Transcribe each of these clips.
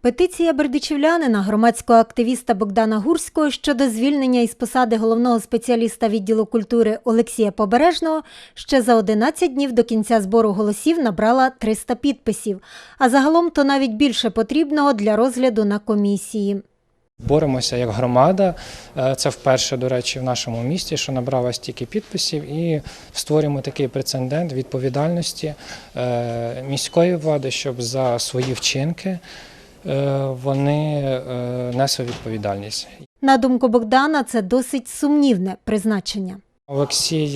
Петиція бердичівлянина, громадського активіста Богдана Гурського щодо звільнення із посади головного спеціаліста відділу культури Олексія Побережного ще за 11 днів до кінця збору голосів набрала 300 підписів, а загалом то навіть більше потрібного для розгляду на комісії. Боремося як громада. Е, Це вперше, до речі, в нашому місті, що набрала стільки підписів, і створюємо такий прецедент відповідальності е, міської влади, щоб за свої вчинки вони несуть несли відповідальність. На думку Богдана, це досить сумнівне призначення. Олексій,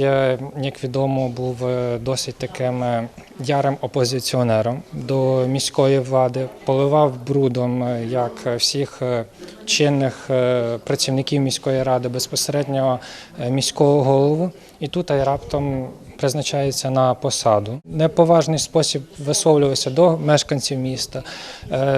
як відомо, був е, досить таким е, ярим опозиціонером до міської влади, поливав брудом е, як всіх чинних працівників міської ради, безпосередньо міського голову. І тут ай раптом призначається на посаду. Неповажний спосіб висловлювався до мешканців міста,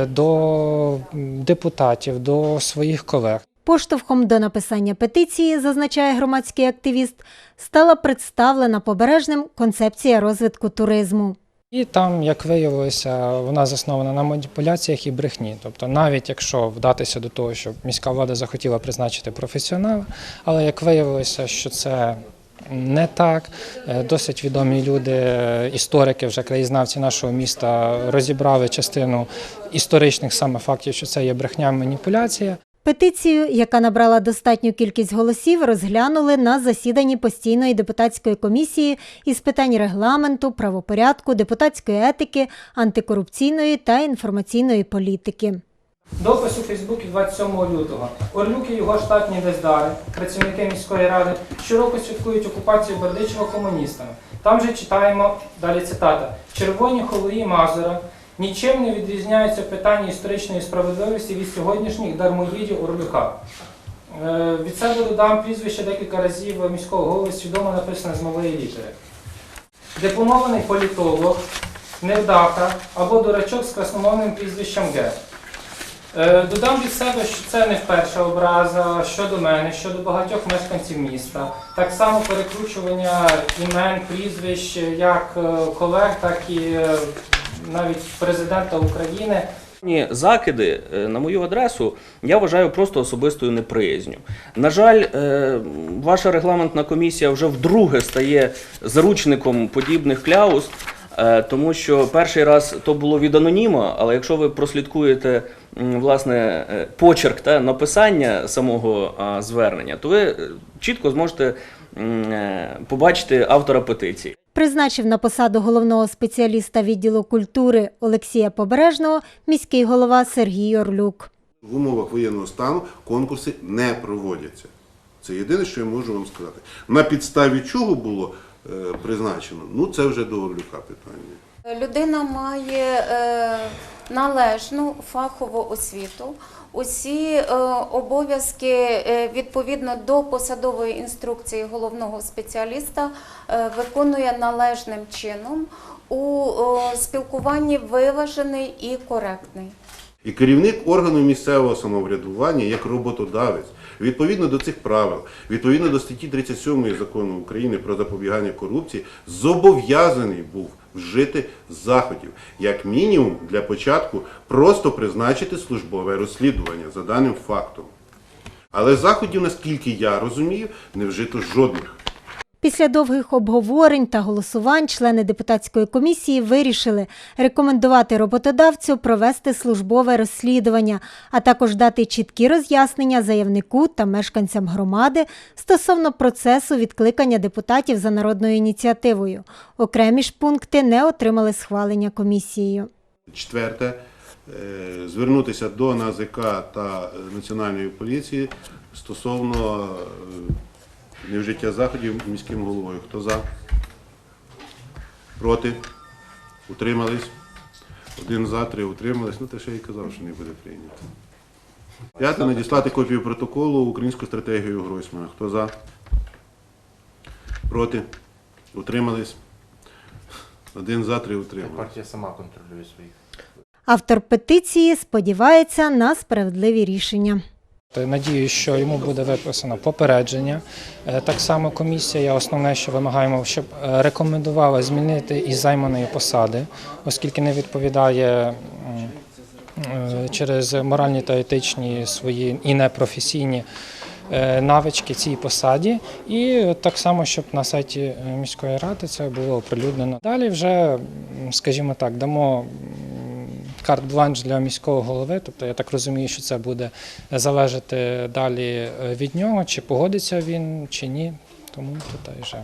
до депутатів, до своїх колег. Поштовхом до написання петиції, зазначає громадський активіст, стала представлена побережним концепція розвитку туризму. І там, як виявилося, вона заснована на маніпуляціях і брехні. Тобто, навіть якщо вдатися до того, щоб міська влада захотіла призначити професіонала, але як виявилося, що це не так, е, досить відомі люди, історики, вже краєзнавці нашого міста розібрали частину історичних саме фактів, що це є брехня маніпуляція. Петицію, яка набрала достатню кількість голосів, розглянули на засіданні постійної депутатської комісії із питань регламенту, правопорядку, депутатської етики, антикорупційної та інформаційної політики. Допис у Фейсбуці 27 лютого. Орлюк і його штатні дездари, працівники міської ради, щороку святкують окупацію Бердичева комуністами. Там же читаємо далі цитата: червоні холої Мазура нічим не відрізняються в питанні історичної справедливості від сьогоднішніх дармоїдів Орлюка. Е, Від себе додам прізвище декілька разів міського голови свідомо написане з малої літери. Дипломований політолог, невдаха або дурачок з красномовним прізвищем Г. Е, Додам від себе, що це не вперша образа щодо мене, щодо багатьох мешканців міста. Так само перекручування імен, прізвищ як е, колег, так і навіть президента України. Закиди е, на мою адресу я вважаю просто особистою неприязню. На жаль, е, ваша регламентна комісія вже вдруге стає заручником подібних кляуз, е, тому що перший раз то було від аноніма, але якщо ви прослідкуєте власне почерк та написання самого звернення, то ви чітко зможете побачити автора петиції. Призначив на посаду головного спеціаліста відділу культури Олексія Побережного міський голова Сергій Орлюк. В умовах воєнного стану конкурси не проводяться. Це єдине, що я можу вам сказати. На підставі чого було е, призначено, ну це вже до Орлюка питання. Людина має е, належну фахову освіту. Усі е, обов'язки е, відповідно до посадової інструкції головного спеціаліста е, виконує належним чином у спілкуванні виважений і коректний. І керівник органу місцевого самоврядування як роботодавець, відповідно до цих правил, відповідно до статті 37 закону України про запобігання корупції, зобов'язаний був вжити заходів, як мінімум для початку просто призначити службове розслідування за даним фактом. Але заходів, наскільки я розумію, не вжито жодних. Після довгих обговорень та голосувань члени депутатської комісії вирішили рекомендувати роботодавцю провести службове розслідування, а також дати чіткі роз'яснення заявнику та мешканцям громади стосовно процесу відкликання депутатів за народною ініціативою. Окремі ж пункти не отримали схвалення комісією. Четверте, е, звернутися до НАЗК та е, Національної поліції стосовно е, невжиття заходів міським головою. Хто за? Проти? Утримались? Один за, три утримались. Ну, те, що я і казав, що не буде прийнято. П'яте, надіслати копію протоколу українську стратегію Гройсмана. Хто за? Проти? Утримались? Один за, три утримались. Партія сама контролює своїх. Автор петиції сподівається на справедливі рішення. Надію, що йому буде виписано попередження. Е, Так само комісія, основне, що вимагаємо, щоб е, рекомендувала змінити із займаної посади, оскільки не відповідає е, через моральні та етичні свої і непрофесійні е, навички цій посаді. І так само, щоб на сайті е, міської ради це було оприлюднено. Далі вже, скажімо так, дамо карт-бланш для міського голови. Тобто я так розумію, що це буде залежати далі е, від нього, чи погодиться він, чи ні. Тому тут вже